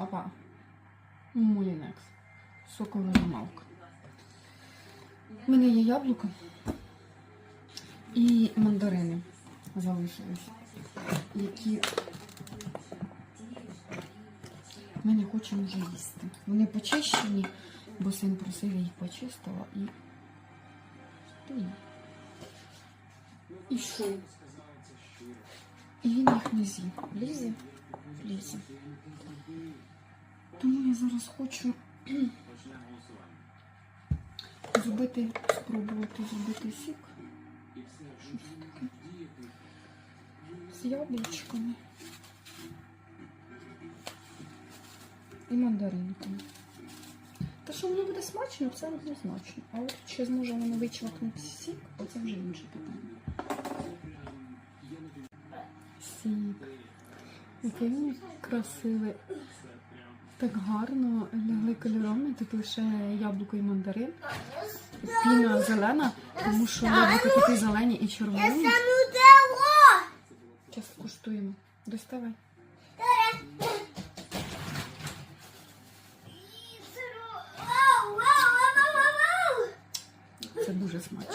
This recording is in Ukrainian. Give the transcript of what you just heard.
Апа. Мулінекс. Соковижималка. У мене є яблуко і мандарини залишились, які ми не хочемо вже їсти. Вони почищені, бо син просив я їх почистила і. І що? І він їх не з'їв. Лізе? Лізе. Тому я зараз хочу зробити, спробувати зробити сік. З яблучками. І мандаринками. Та що воно буде смачно, це однозначно. А от чи зможе воно вичвакнути сік, оце вже інше питання. Сік. Який він красивий. Так гарно лягли кольорами, тут лише яблуко і мандарин. Піна зелена, тому що яблука такі зелені і червоні. Зараз куштуємо. Доставай. Це дуже смачно.